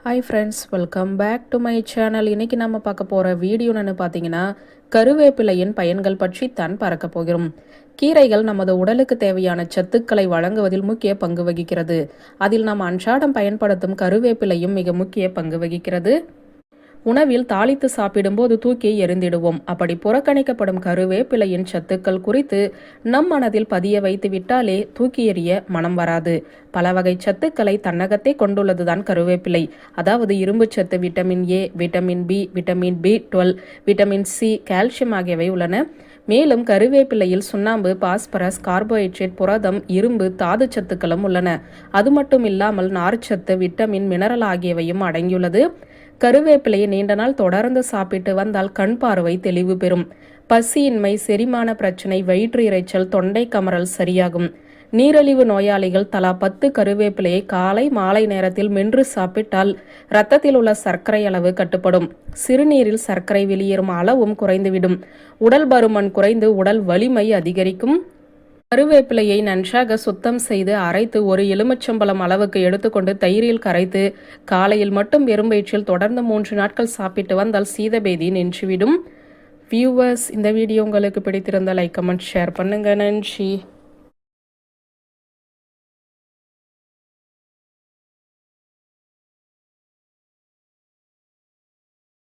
Hi friends welcome back to my channel இன்னைக்கு நம்ம பார்க்க போகிற வீடியோன்னு பார்த்தீங்கன்னா கருவேப்பிலையின் பயன்கள் பற்றி தான் பறக்க போகிறோம். கீரைகள் நமது உடலுக்கு தேவையான சத்துக்களை வழங்குவதில் முக்கிய பங்கு வகிக்கிறது. அதில் நாம் அன்றாடம் பயன்படுத்தும் கருவேப்பிலையும் மிக முக்கிய பங்கு வகிக்கிறது. உணவில் தாளித்து சாப்பிடும்போது தூக்கி எறிந்திடுவோம். அப்படி புறக்கணிக்கப்படும் கருவேப்பிலையின் சத்துக்கள் குறித்து நம் மனதில் பதிய வைத்து விட்டாலே தூக்கி எறிய மனம் வராது. பல வகை சத்துக்களை தன்னகத்தே கொண்டுள்ளதுதான் கருவேப்பிலை அதாவது இரும்பு சத்து vitamin A vitamin B vitamin B twelve vitamin C calcium ஆகியவை உள்ளன. மேலும் கருவேப்பிலையில் சுண்ணாம்பு பாஸ்பரஸ் கார்போஹைட்ரேட் புரதம் இரும்பு தாது சத்துக்களும் உள்ளன. அது மட்டும் இல்லாமல் நார்ச்சத்து விட்டமின் மினரல் ஆகியவையும் அடங்கியுள்ளது. கருவேப்பிலையை நீண்ட நாள் தொடர்ந்து சாப்பிட்டு வந்தால் கண் பார்வை தெளிவு பெறும். பசியின்மை செரிமான பிரச்சனை வயிற்று இறைச்சல் தொண்டை கமறல் சரியாகும். நீரழிவு நோயாளிகள் தலா பத்து கருவேப்பிலையை காலை மாலை நேரத்தில் மென்று சாப்பிட்டால் இரத்தத்தில் உள்ள சர்க்கரை அளவு கட்டுப்படும். சிறுநீரில் சர்க்கரை வெளியேறும் அளவும் குறைந்துவிடும். உடல் பருமன் குறைந்து உடல் வலிமை அதிகரிக்கும். கருவேப்பிலையை நன்றாக சுத்தம் செய்து அரைத்து ஒரு எலுமிச்சம்பழம் அளவுக்கு எடுத்துக்கொண்டு தயிரில் கரைத்து காலையில் மட்டும் வெறும் வயிற்றில் தொடர்ந்து மூன்று நாட்கள் சாப்பிட்டு வந்தால் சீதபேதி நின்றுவிடும். வியூவர்ஸ் இந்த வீடியோ உங்களுக்கு பிடித்திருந்தால் லைக் கமெண்ட் ஷேர் பண்ணுங்கள் நன்றி.